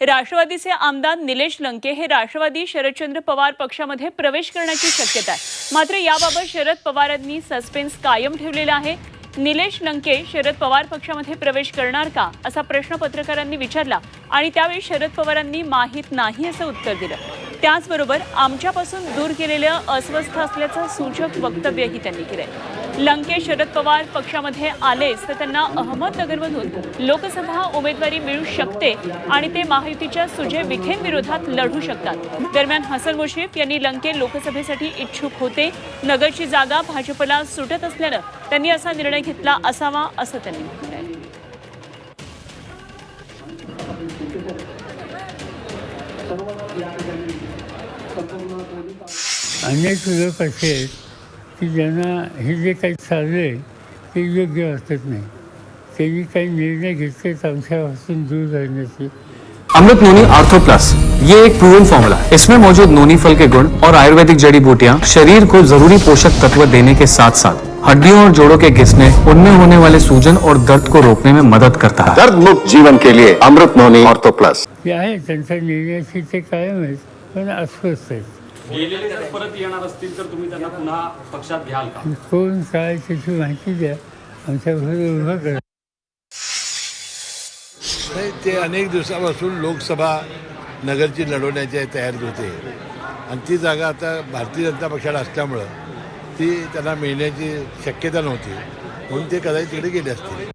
राष्ट्रवादीचे आमदार निलेश लंके हे राष्ट्रवादी शरदचंद्र पवार पक्षामध्ये प्रवेश करण्याची शक्यता आहे. मात्र याबाबत शरद पवारांनी सस्पेन्स कायम ठेवलेला आहे. निलेश लंके शरद पवार पक्षामध्ये प्रवेश करणार का असा प्रश्न पत्रकारांनी विचारला आणि त्यावेळी शरद पवारांनी माहीत नाही असं उत्तर दिलं. त्याचबरोबर आमच्यापासून दूर केलेलं अस्वस्थ असल्याचं सूचक वक्तव्यही त्यांनी केलंय. लंके शरद पवार पक्षामध्ये आलेच तर त्यांना अहमदनगरमधून लोकसभा उमेदवारी मिळू शकते आणि ते महायुतीच्या सुजय विखेंविरोधात लढू शकतात. दरम्यान हसन मुश्रीफ यांनी लंके लोकसभेसाठी इच्छुक होते. नगरची जागा भाजपला सुटत असल्यानं त्यांनी असा निर्णय घेतला असावा असं त्यांनी म्हटलंय. अनेक लोक असे आहेत? की ज्यांना हे जे काही चालू आहे ते योग्य वाटत नाही त्यांनी काही निर्णय घेतले आमच्यापासून दूर राहण्याचे अमृत नोनी आर्थो प्लस ये एक प्रूवन फॉर्मूला है। इसमें मौजूद नोनी फल के गुण और आयुर्वेदिक जड़ी बूटियाँ शरीर को ज़रूरी पोषक तत्व देने के साथ साथ हड्डियों और जोड़ों के घिसने उनमें होने वाले सूजन और दर्द को रोकने में मदद करता है। दर्द मुक्त जीवन के लिए अमृत नोनी ऑर्थो प्लस। ते आहे त्यांच्या निर्णयाची ते कायम आहेत पण अस्वस्थ आहेत गेलेले जर परत येणार असतील तर तुम्ही त्यांना पुन्हा पक्षात घ्याल का? कोण काय त्याची माहिती द्या. आमच्याबरोबर उभं करा. नाही ते अनेक दिवसापासून लोकसभा नगरची लढवण्याची तयारीत होते. आणि ती जागा आता भारतीय जनता पक्षाला असल्यामुळं ती त्यांना मिळण्याची शक्यता नव्हती. म्हणून ते कदाचित तिकडे गेले असतील.